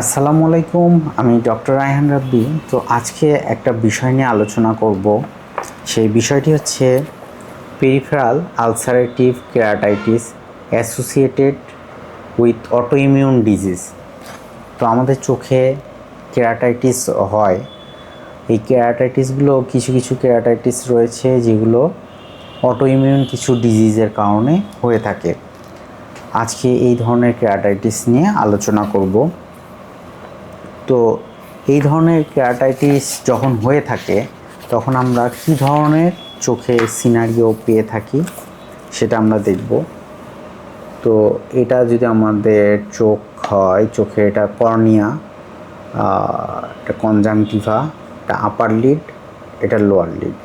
আসসালামু আলাইকুম, আমি ডক্টর রায়হান রাব্বি। তো আজকে একটা বিষয় নিয়ে আলোচনা করব। সেই বিষয়টি হচ্ছে peripheral ulcerative keratitis associated with autoimmune disease তো আমাদের চোখে কেরাটাইটিস হয়। এই কেরাটাইটিসগুলো কিছু কিছু কেরাটাইটিস রয়েছে, যেগুলো অটোইমিউন কিছু ডিজিজের কারণে হয়ে থাকে। আজকে এই ধরনের কেরাটাইটিস নিয়ে আলোচনা করব। তো এই ধরনের কেরাটাইটিস যখন হয়ে থাকে, তখন আমরা কী ধরনের চোখে সিনারিও পেয়ে থাকি সেটা আমরা দেখব। তো এটা যদি আমাদের চোখ হয়, চোখে এটা কর্নিয়া এটা কনজাংটিভা এটা আপার লিড এটা লোয়ার লিড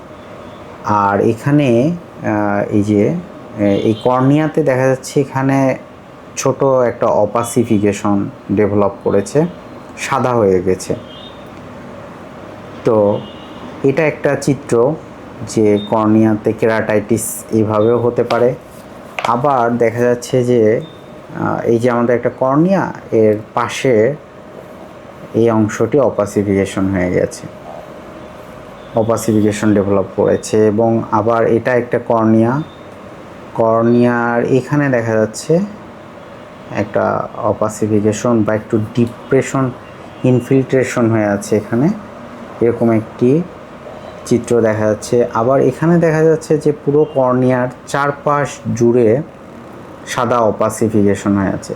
আর এখানে এই যে এই কর্নিয়াতে দেখা যাচ্ছে এখানে ছোট একটা অপাসিফিকেশন ডেভেলপ করেছে। সাদা হয়ে গেছে। তো এটা একটা চিত্র যে কর্নিয়াতে কেরাটাইটিস এইভাবেও হতে পারে। আবার দেখা যাচ্ছে যে এই যে আমাদের একটা কর্নিয়া, এর পাশে এই অংশটি অপাসিফিকেশন হয়ে গেছে। অপাসিফিকেশন ডেভেলপ করেছে এবং আবার এটা একটা কর্নিয়া। কর্নিয়ার এখানে দেখা যাচ্ছে একটা অপাসিফিকেশন বা একটু ডিপ্রেশন ইনফিল্ট্রেশন হয়ে আছে এখানে। এরকম একটি চিত্র দেখা যাচ্ছে। আবার এখানে দেখা যাচ্ছে যে পুরো কর্নিয়ার চারপাশ জুড়ে সাদা অপাসিফিকেশন হয়ে আছে।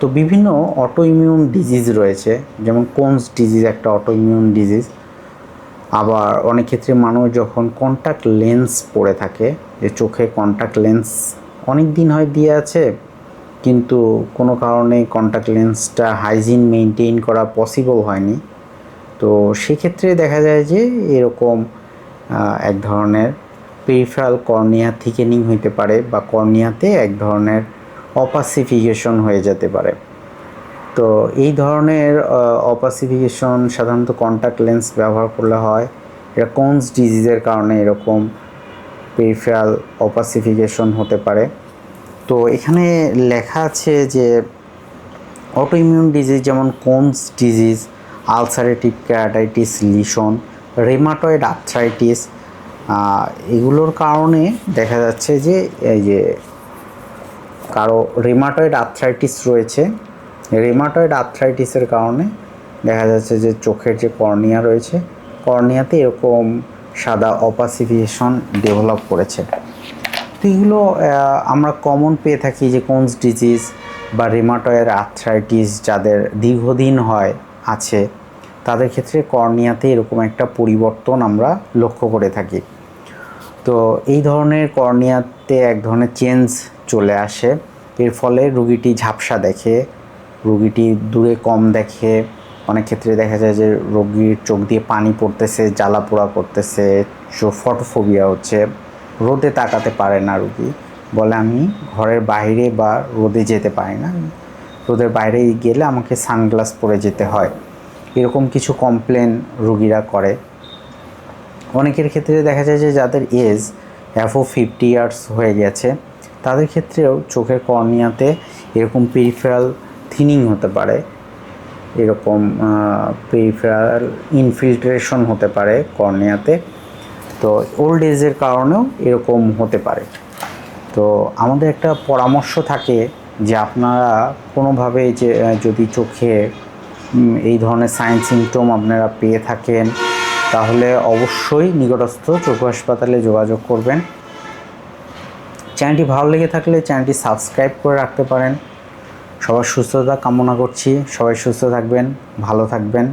তো বিভিন্ন অটো ইমিউন ডিজিজ রয়েছে, যেমন কোনস ডিজিজ একটা অটো ইমিউন ডিজিজ আবার অনেক ক্ষেত্রে মানুষ যখন কন্ট্যাক্ট লেন্স পরে থাকে, যে চোখে কন্ট্যাক্ট লেন্স অনেক দিন হয় দিয়ে আছে কিন্তু কোনো কারণে কন্ট্যাক্ট লেন্সটা হাইজিন মেনটেন করা পসিবল হয়নি। তো সেক্ষেত্রে দেখা যায় যে এরকম এক ধরনের পেরিফেরাল কর্নিয়া থিকেনিং হইতে পারে বা কর্নিয়াতে এক ধরনের অপাসিফিকেশন হয়ে যেতে পারে। তো এই ধরনের অপাসিফিকেশন সাধারণত কন্ট্যাক্ট লেন্স ব্যবহার করলে হয়। এটা কোনস ডিজিজের কারণে এরকম পেরিফেরাল অপাসিফিকেশন হতে পারে। তো এখানে লেখা আছে যে অটোইমিউন ডিজিজ যেমন Crohn's disease ulcerative keratitis lesion rheumatoid arthritis এগুলোর কারণে দেখা যাচ্ছে যে এই যে কারও রেমাটয়েড আর্থ্রাইটিস রয়েছে রেমাটয়েড আর্থ্রাইটিসের কারণে দেখা যাচ্ছে যে চোখের যে কর্নিয়া রয়েছে, কর্নিয়াতে এরকম সাদা অপাসিফিকেশন ডেভেলপ করেছে। তো এগুলো আমরা কমন পেয়ে থাকি যে কোনস ডিজিজ বা রেমাটয়ের আর্থ্রাইটিস যাদের দীর্ঘদিন হয়, আছে, তাদের ক্ষেত্রে কর্নিয়াতে এরকম একটা পরিবর্তন আমরা লক্ষ্য করে থাকি। তো এই ধরনের কর্নিয়াতে এক ধরনের চেঞ্জ চলে আসে। এর ফলে রুগীটি ঝাপসা দেখে, রুগীটি দূরে কম দেখে, অনেক ক্ষেত্রে দেখা যায় যে রোগীর চোখ দিয়ে পানি পড়তেছে, জ্বালা পোড়া করতেছে ফটোফোবিয়া হচ্ছে। রোদে তাকাতে পারে না রুগী। বলে, আমি ঘরের বাইরে বা রোদে যেতে পারি না। রোদের বাইরে গেলে আমাকে সানগ্লাস পরে যেতে হয়। এরকম কিছু কমপ্লেন রুগীরা করে। অনেকের ক্ষেত্রে দেখা যায় যে যাদের এজ অ্যাফো ফিফটি ইয়ার্স হয়ে গেছে, তাদের ক্ষেত্রেও চোখের কর্নিয়াতে এরকম পেরিফেরাল থিনিং হতে পারে। এরকম পেরিফেরাল ইনফিল্ট্রেশন হতে পারে কর্নিয়াতে। তো ওল্ড এজের কারণেও এরকম হতে পারে। তো আমাদের একটা পরামর্শ থাকে যে আপনারা কোনোভাবে যে যদি চোখে এই ধরনের সায়েন্স সিমটম আপনারা পেয়ে থাকেন, তাহলে অবশ্যই নিকটস্থ চোখ হাসপাতালে যোগাযোগ করবেন। চ্যানেলটি ভালো লেগে থাকলে চ্যানেলটি সাবস্ক্রাইব করে রাখতে পারেন। সবার সুস্থতা কামনা করছি। সবাই সুস্থ থাকবেন, ভালো থাকবেন।